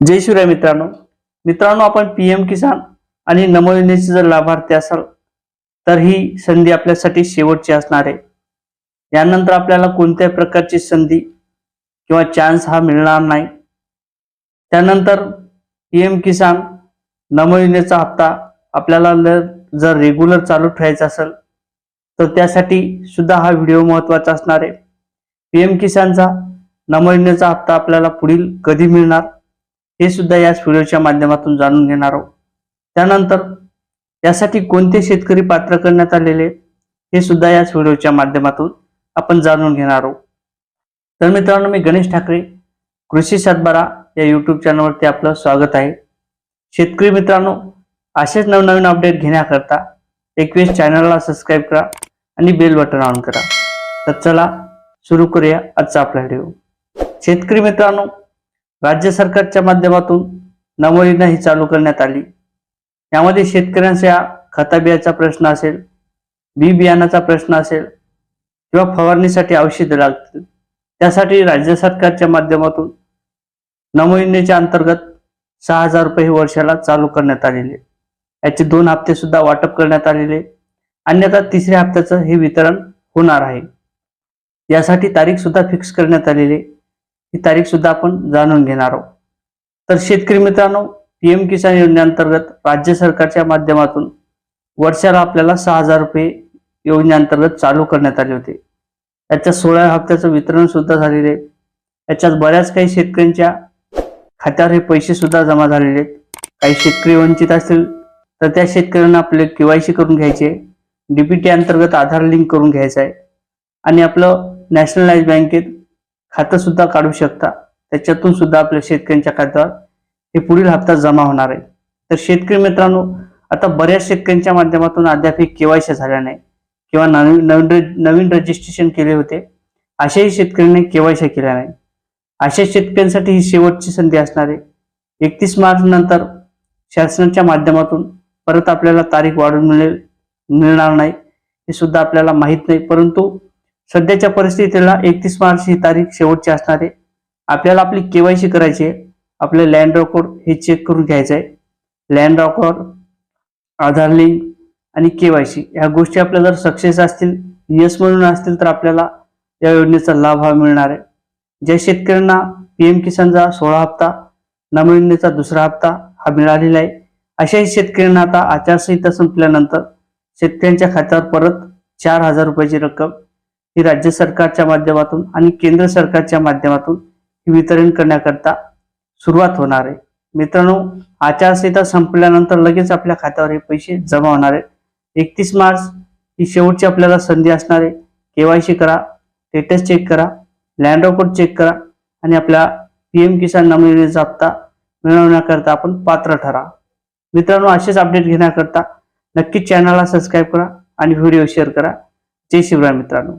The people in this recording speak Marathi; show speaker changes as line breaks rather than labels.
जय शिवराय मित्रांनो. मित्रांनो आपण पी एम किसान आणि नमो योजनेचे जर लाभार्थी असाल तर ही संधी आपल्यासाठी शेवटची असणार आहे. यानंतर आपल्याला कोणत्याही प्रकारची संधी किंवा चान्स हा मिळणार नाही. त्यानंतर पी एम किसान नमो योजनेचा हप्ता आपल्याला ल- जर रेग्युलर चालू ठेवायचा असेल तर त्यासाठी सुद्धा हा व्हिडिओ महत्त्वाचा असणार आहे. पी एम किसानचा नमो योजनेचा हप्ता आपल्याला पुढील कधी मिळणार? हे सुद्धा याच व्हिडिओच्या माध्यमातून जाणून घेणार आहोत. त्यानंतर यासाठी कोणते शेतकरी पात्र करण्यात आलेले हे सुद्धा याच व्हिडिओच्या माध्यमातून आपण जाणून घेणार आहोत. तर मित्रांनो मी गणेश ठाकरे कृषी सातबारा या यूट्यूब चॅनलवरती आपलं स्वागत आहे. शेतकरी मित्रांनो असेच नवनवीन अपडेट घेण्याकरता एकवीस चॅनलला सबस्क्राईब करा आणि बेल बटन ऑन करा. तर चला सुरू करूया आजचा आपला व्हिडिओ शेतकरी मित्रांनो राज्य सरकारच्या माध्यमातून नमो ही चालू करण्यात आली. यामध्ये शेतकऱ्यांच्या खताबियाचा प्रश्न असेल बी बियाणाचा प्रश्न असेल किंवा फवारणीसाठी औषधं लागतील. त्यासाठी राज्य सरकारच्या माध्यमातून नमो अंतर्गत सहा हजार रुपये वर्षाला चालू करण्यात आलेले. याचे दोन हप्ते सुद्धा वाटप करण्यात आलेले. अन्यथा तिसऱ्या हप्त्याचं हे वितरण होणार आहे. यासाठी तारीख सुद्धा फिक्स करण्यात आलेली. आहे. ही तारीख सुद्धा आपण जाणून घेणार आहोत. तर शेतकरी मित्रांनो पीएम किसान योजनेअंतर्गत राज्य सरकारच्या माध्यमातून वर्षाला आपल्याला सहा हजार रुपये योजनेअंतर्गत चालू करण्यात आले होते. याच्या सोळा हप्त्याचं वितरण सुद्धा झालेले आहे. याच्यात बऱ्याच काही शेतकऱ्यांच्या खात्यावर हे पैसे सुद्धा जमा झालेले आहेत. काही शेतकरी वंचित असतील तर त्या शेतकऱ्यांना आपले केवायसी करून घ्यायचे डीपीटी अंतर्गत आधार लिंक करून घ्यायचं आहे. आणि आपलं नॅशनलाइज बँकेत खातं सुद्धा काढू शकता. त्याच्यातून सुद्धा आपल्या शेतकऱ्यांच्या खात्यावर हे पुढील हप्ता जमा होणार आहे. तर शेतकरी मित्रांनो आता बऱ्याच शेतकऱ्यांच्या माध्यमातून अद्याप केवायसी झाल्या नाही किंवा नवीन नवीन नवीन रजिस्ट्रेशन केले होते. अशाही शेतकऱ्यांनी केवायसी केल्या नाही. अशा शेतकऱ्यांसाठी ही शेवटची संधी असणार आहे. एकतीस मार्च नंतर शासनाच्या माध्यमातून परत आपल्याला तारीख वाढून मिळेल मिळणार नाही हे सुद्धा आपल्याला माहीत नाही. परंतु सध्याच्या परिस्थितीला एकतीस मार्च ही तारीख शेवटची असणार आहे. आपल्याला आपली केवायसी करायची आहे. आपलं लँड रेकॉर्ड हे चेक करून घ्यायचं आहे लँड रेकॉर्ड आधार लिंक आणि केवायसी ह्या गोष्टी आपल्या जर सक्सेस असतील यस म्हणून असतील तर आपल्याला या योजनेचा लाभ हा मिळणार आहे. ज्या शेतकऱ्यांना पीएम किसानचा सोळा हप्ता नमो योजनेचा दुसरा हप्ता हा मिळालेला आहे अशाही शेतकऱ्यांना आता आचारसंहिता संपल्यानंतर शेतकऱ्यांच्या खात्यावर परत चार हजार रुपयाची रक्कम ही राज्य सरकारच्या माध्यमातून आणि केंद्र सरकारच्या माध्यमातून वितरण करण्याकरता सुरुवात होणार आहे. मित्रांनो आचारसंहिता संपल्यानंतर लगेच आपल्या खात्यावर हे पैसे जमा होणार आहे एकतीस मार्च ही शेवटची आपल्याला संधी असणार आहे. केवायसी करा स्टेटस चेक करा लँड रेकॉर्ड चेक करा आणि आपल्या पीएम किसान नमो योजनेचा हप्ता मिळवण्याकरता आपण पात्र ठरा. मित्रांनो असेच अपडेट घेण्याकरता नक्कीच चॅनलला सबस्क्राईब करा आणि व्हिडिओ शेअर करा. जय शिवराय मित्रांनो.